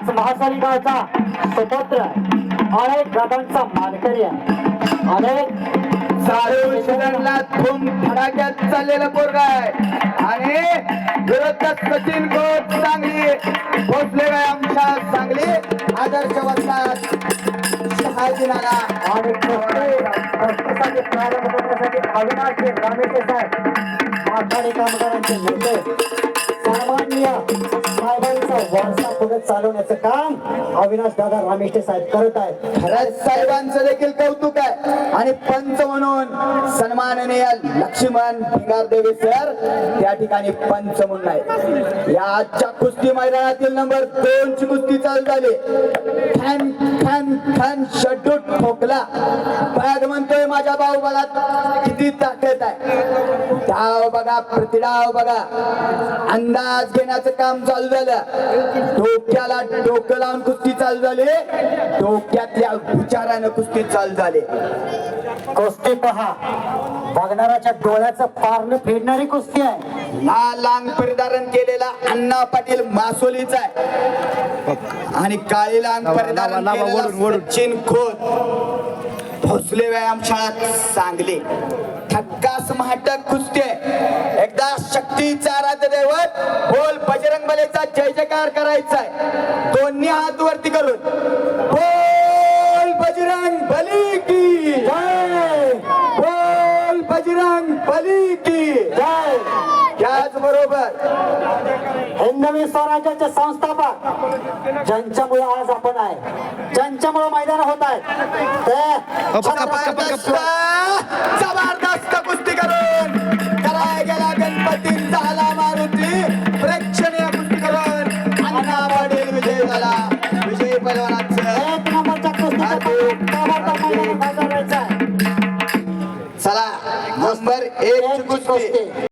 हाच महासारी गावचा सुपुत्र अनेक गटांचा मानकरी आहे. अनेक धूम धडाक्यात चाललेला पोरगा आहे. आणि विरोधात सचिन गोट सांगली भोसले आमच्या सांगली आदर्श वस्तात शहाजीनाला आणि प्रश्नासाठी प्रारंभ करण्यासाठी अविनाश हे रामेशे साहेब माथाडी कामगारांचे नेते सामान्य पुढे चालवण्याचं काम अविनाश दादा रामेष्टे साहेब करत आहेत. खरंच साहेबांचं देखील कौतुक आहे. आणि पंच म्हणून सन्माननीय लक्ष्मण भिंगार देवी सर त्या ठिकाणी पंच म्हणून आहे या आजच्या कुस्ती मैदानातील नंबर दोन ची कुस्ती चालू झाली. खॅन खॅन खॅन शड्डूट ठोकला बॅग म्हणतोय माझ्या भाऊ बाहुबलात. किती ताकद आहे. डाव बघा प्रतिडाव बघा. अंदाज घेण्याचं काम चालू झालं. डोक्याला डोकं लावून कुस्ती चालू झाली. डोक्यातल्या विचारानं कुस्ती चालू झाली. कुस्ती पहा. बघणाऱ्याच्या डोळ्याचं पारलं फेडणारी कुस्ती आहे. लाल लांग परिधारण केलेला अण्णा पाटील मासोलीचा आहे. आणि काळी लांग परिधारण केलेला सचिन खोत. भोसले व्यायामशाळा सांगली. ठक्कास महाटक कुस्ते आहे. एकदा शक्तीचा आराध्य दैवत बोल बजरंग बलेचा जय जयकार करायचा आहे दोन्ही हात वरती करून. बोल बजरंग बली की जय. बोल बजरंग बली की जय. त्याचबरोबर हिंदवी स्वराज्याचे संस्थापक ज्यांच्यामुळे आज आपण आहे ज्यांच्यामुळे मैदान होत आहेत ते जबरदस्त कुस्ती करून कराय गेला गणपती झाला मारुती. प्रेक्षणीय कुस्ती करून अण्णा पाटील विजय झाला विजय पैलवानाचं. एक नंबरच्या आहे. चला नंबर एक कुस्ती. कुस्ती.